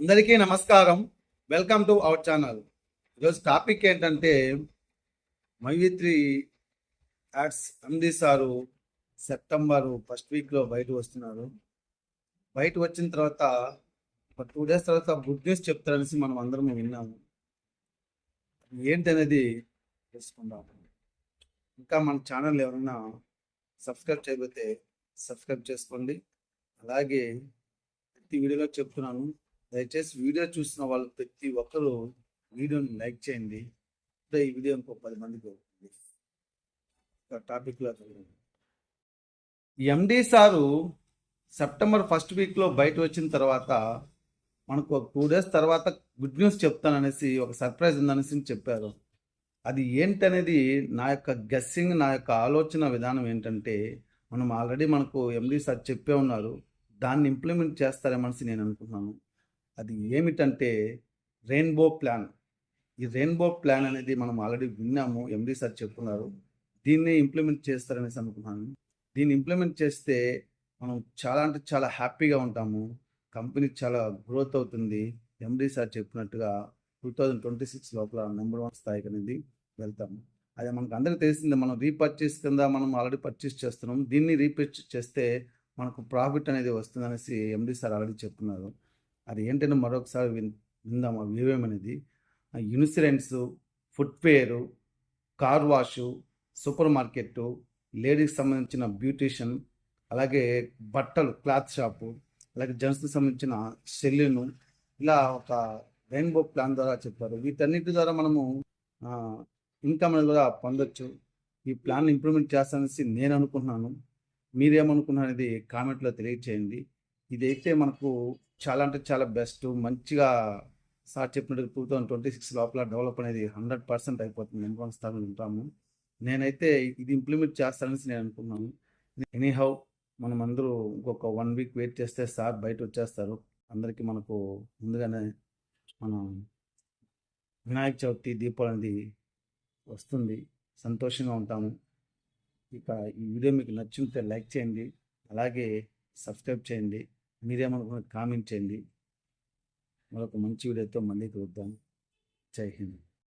అందరికీ నమస్కారం. Welcome to our channel ఈరోజు టాపిక్ ఏంటంటే Maitri ads MD sir September first వీక్లో బయట వస్తున్నారు. బయట వచ్చిన తర్వాత ఒక టూ డేస్ తర్వాత గుడ్ న్యూస్ చెప్తారనేసి మనం అందరం విన్నాము. ఏంటనేది తెలుసుకుందాం. ఇంకా మన ఛానల్ ఎవరైనా సబ్స్క్రైబ్ చేయకపోతే సబ్స్క్రైబ్ చేసుకోండి. అలాగే ప్రతి వీడియోలో చెప్తున్నాను. దయచేసి వీడియో చూసిన వాళ్ళు ప్రతి ఒక్కరూ వీడియోని లైక్ చేయండి. అంటే ఈ వీడియో ఇంకో పది మందికి అవుతుంది టాపిక్లో ఎండి సారు సెప్టెంబర్ ఫస్ట్ వీక్లో బయట వచ్చిన తర్వాత మనకు ఒక టూ డేస్ తర్వాత గుడ్ న్యూస్ చెప్తాననేసి ఒక సర్ప్రైజ్ ఉందనేసి చెప్పారు. అది ఏంటనేది నా యొక్క గెస్సింగ్ నా యొక్క ఆలోచన విధానం ఏంటంటే మనం ఆల్రెడీ మనకు ఎండి సార్ చెప్పే ఉన్నారు. దాన్ని ఇంప్లిమెంట్ చేస్తారేమనేసి నేను అనుకుంటున్నాను. అది ఏమిటంటే రెయిన్బో ప్లాన్. ఈ రెయిన్బో ప్లాన్ అనేది మనం ఆల్రెడీ విన్నాము. ఎండి సార్ చెప్తున్నారు. దీన్ని ఇంప్లిమెంట్ చేస్తారనేసి అనుకున్నాను. దీన్ని ఇంప్లిమెంట్ చేస్తే మనం చాలా అంటే చాలా హ్యాపీగా ఉంటాము. కంపెనీ చాలా గ్రోత్ అవుతుంది. ఎండి సార్ చెప్పినట్టుగా టూ థౌజండ్ ట్వంటీ సిక్స్ లోపల నెంబర్ వన్ స్థాయికి అనేది వెళ్తాము. అదే మనకు అందరికీ తెలిసిందే. మనం రీపర్చేస్ కింద మనం ఆల్రెడీ పర్చేస్ చేస్తున్నాం. దీన్ని రీపర్చేస్ చేస్తే మనకు ప్రాఫిట్ అనేది వస్తుందనేసి ఎండి సార్ ఆల్రెడీ చెప్తున్నారు. అది ఏంటంటే మరొకసారి విన్ విందాం. ఆ వివేం అనేది? Insurance footwear car wash super market లేడీస్కి సంబంధించిన బ్యూటీషియన్ అలాగే బట్టలు క్లాత్ షాపు అలాగే జెంట్స్కి సంబంధించిన సెల్లును ఇలా ఒక రెయిన్బో ప్లాన్ ద్వారా చెప్పారు. వీటన్నిటి ద్వారా మనము ఇన్కమ్ అనేది కూడా పొందొచ్చు. ఈ ప్లాన్ ఇంప్రూవ్మెంట్ చేస్తానని నేను అనుకుంటున్నాను. మీరేమనుకున్నారు అనేది కామెంట్లో తెలియచేయండి. ఇదైతే మనకు చాలా అంటే చాలా బెస్ట్. మంచిగా సార్ చెప్పినట్టు టూ థౌసండ్ ట్వంటీ సిక్స్ లోపల డెవలప్ అనేది హండ్రెడ్ పర్సెంట్ అయిపోతుంది. ఎన్వాన్స్ వన్ ఉంటాము. నేనైతే ఇది ఇంప్లిమెంట్ చేస్తానని నేను అనుకున్నాను. ఎనీహౌ మనం అందరూ ఇంకొక వన్ వీక్ వెయిట్ చేస్తే సార్ బయట వచ్చేస్తారు. అందరికీ మనకు ముందుగానే మనం వినాయక చవితి దీపావళి అనేది వస్తుంది. సంతోషంగా ఉంటాము. ఇక ఈ వీడియో మీకు నచ్చితే లైక్ చేయండి. అలాగే సబ్స్క్రైబ్ చేయండి. మీరేమనుకున్న కామెంట్ చేయండి. మరొక మంచి వీడియోతో మళ్ళీ చూద్దాం జై హింద్.